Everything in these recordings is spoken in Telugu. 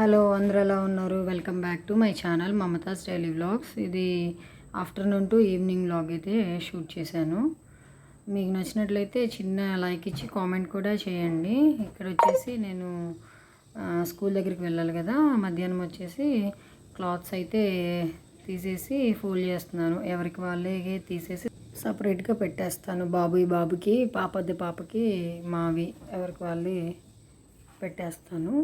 హలో అందరూ ఎలా ఉన్నారు? Welcome back to my channel Mamatha's daily vlogs. ఇది ఆఫ్టర్నూన్ టు ఈవినింగ్ వ్లాగ్ అయితే షూట్ చేశాను. మీకు నచ్చినట్లయితే చిన్న లైక్ ఇచ్చి కామెంట్ కూడా చేయండి. ఇక్కడ వచ్చేసి నేను స్కూల్ దగ్గరికి వెళ్ళాలి కదా. మధ్యాహ్నం వచ్చేసి క్లాత్స్ అయితే తీసేసి ఫోల్డ్ చేస్తున్నాను. ఎవరికి వాళ్ళే తీసేసి సపరేట్గా పెట్టేస్తాను. బాబు బాబుకి పాపది పాపకి మావి ఎవరికి వాళ్ళే పెట్టేస్తాను.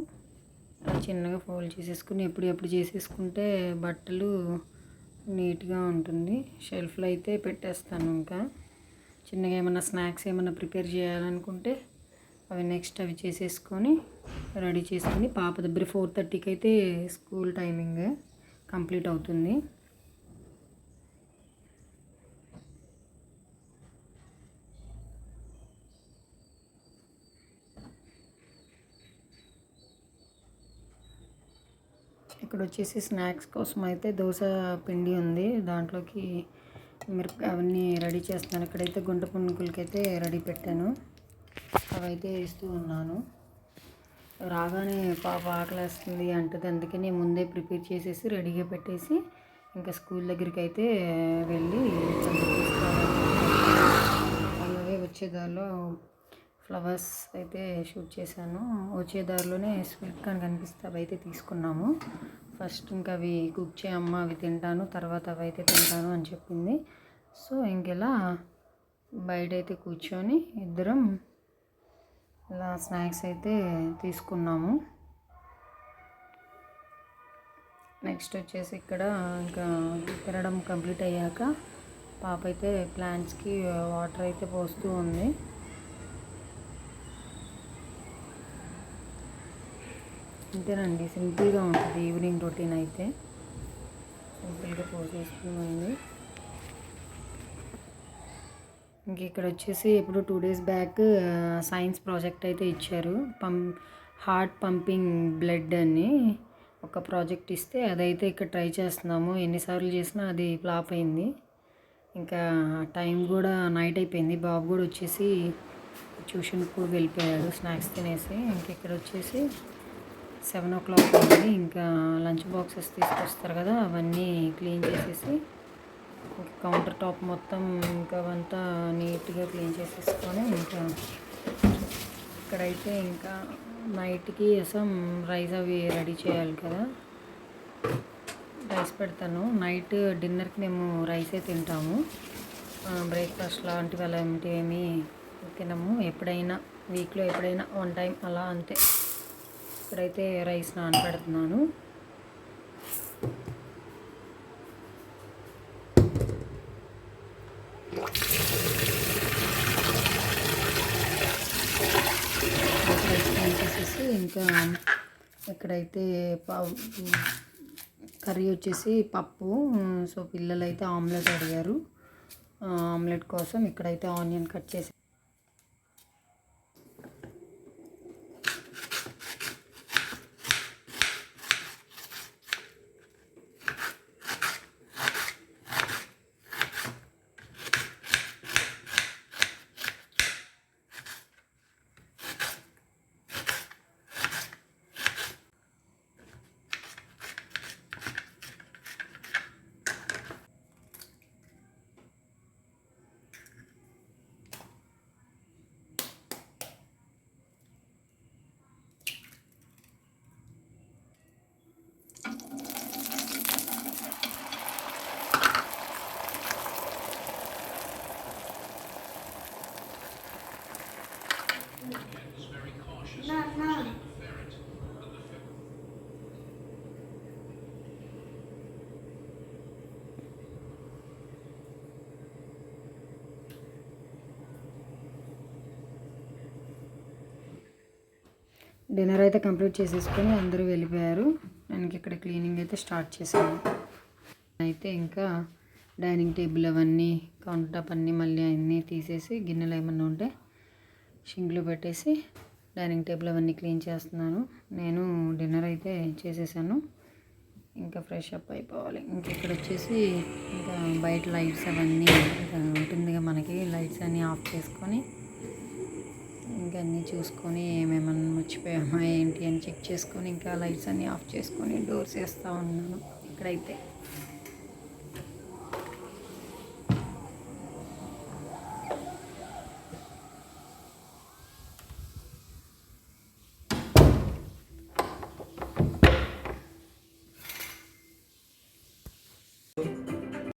అలా చిన్నగా ఫోల్డ్ చేసేసుకుని ఎప్పుడు ఎప్పుడు చేసేసుకుంటే బట్టలు నీట్గా ఉంటుంది. షెల్ఫ్లో అయితే పెట్టేస్తాను ఇంకా. చిన్నగా ఏమైనా స్నాక్స్ ఏమైనా ప్రిపేర్ చేయాలనుకుంటే అవి నెక్స్ట్ అవి చేసేసుకొని రెడీ చేసుకుని పాప దగ్గర ఫోర్ థర్టీకి అయితే స్కూల్ టైమింగ్ కంప్లీట్ అవుతుంది. ఇక్కడ వచ్చేసి స్నాక్స్ కోసం అయితే దోశ పిండి ఉంది. దాంట్లోకి మిరప అవన్నీ రెడీ చేస్తున్నాను. ఇక్కడైతే గుంట పునుకులకి అయితే రెడీ పెట్టాను. అవైతే వేస్తూ ఉన్నాను. రాగానే పాప ఆకలేస్తుంది అంటది. అందుకని ముందే ప్రిపేర్ చేసేసి రెడీగా పెట్టేసి ఇంకా స్కూల్ దగ్గరికి అయితే వెళ్ళి అలాగే వచ్చేదారిలో ఫ్లవర్స్ అయితే షూట్ చేశాను. వచ్చే దారిలోనే స్వీట్ కార్న్ కనిపిస్తే అవి అయితే తీసుకున్నాము. ఫస్ట్ ఇంకా అవి కుక్ చేయమ్మ అవి తింటాను తర్వాత అవి అయితే తింటాను అని చెప్పింది. సో ఇంకెలా బయట అయితే కూర్చొని ఇద్దరం ఇలా స్నాక్స్ అయితే తీసుకున్నాము. నెక్స్ట్ వచ్చేసి ఇక్కడ ఇంకా తినడం కంప్లీట్ అయ్యాక పాప అయితే ప్లాంట్స్కి వాటర్ అయితే పోస్తూ ఉంది. అంతేనండి సింపుల్గా ఉంటుంది ఈవినింగ్ రొటీన్ అయితే. సింపుల్గా పోసేస్తుంది ఇంక ఇక్కడ వచ్చేసి ఇప్పుడు two days back science project అయితే ఇచ్చారు. పం హార్ట్ పంపింగ్ బ్లడ్ అని ఒక ప్రాజెక్ట్ ఇస్తే అదైతే ఇక్కడ ట్రై చేస్తున్నాము. ఎన్నిసార్లు చేసినా అది ఫ్లాప్ అయింది. ఇంకా టైం కూడా నైట్ అయిపోయింది. బాబు కూడా వచ్చేసి ట్యూషన్కి కూడా వెళ్ళిపోయాడు స్నాక్స్ తినేసి. ఇంక ఇక్కడ వచ్చేసి సెవెన్ ఓ క్లాక్ అయింది ఇంకా లంచ్ బాక్సెస్ తీసుకొస్తారు కదా అవన్నీ క్లీన్ చేసేసి కౌంటర్ టాప్ మొత్తం ఇంకా అవంతా నీట్గా క్లీన్ చేసేసుకొని ఇంకా ఇక్కడైతే ఇంకా నైట్కి అసం రైస్ అవి రెడీ చేయాలి కదా. రైస్ పెడతాను. నైట్ డిన్నర్కి మేము రైసే తింటాము. బ్రేక్ఫాస్ట్ లాంటివి అలాంటివి ఏమి తినము. ఎప్పుడైనా వీక్లో ఎప్పుడైనా వన్ టైం అలా అంతే. ఇక్కడైతే రైస్ నానబెడుతున్నాను రైస్ ఇంకా ఇక్కడైతే పా- కర్రీ వచ్చేసి పప్పు సో పిల్లలు అయితే ఆమ్లెట్ అడిగారు. ఆమ్లెట్ కోసం ఇక్కడైతే ఆనియన్ కట్ చేసి డిన్నర్ అయితే కంప్లీట్ చేసేసుకొని అందరూ వెళ్ళిపోయారు. నేను ఇక్కడ క్లీనింగ్ అయితే స్టార్ట్ చేశాను. అయితే ఇంకా డైనింగ్ టేబుల్ అవన్నీ కౌంటర్ టాప్ అన్నీ మళ్ళీ అన్నీ తీసేసి గిన్నెలు ఏమన్నా ఉంటే షింగ్లు పెట్టేసి డైనింగ్ టేబుల్ అవన్నీ క్లీన్ చేస్తున్నాను. నేను డిన్నర్ అయితే చేసేసాను. ఇంకా ఫ్రెష్ అప్ అయిపోవాలి. ఇంక ఇక్కడ వచ్చేసి ఇంకా బయట లైట్స్ అవన్నీ ఉంటుందిగా మనకి. లైట్స్ అన్నీ ఆఫ్ చేసుకొని ఇంకా అన్నీ చూసుకొని ఏమేమన్నా మర్చిపోయామా ఏంటి అని చెక్ చేసుకొని ఇంకా లైట్స్ అన్నీ ఆఫ్ చేసుకొని డోర్స్ వేస్తూ ఉన్నాను ఇక్కడైతే.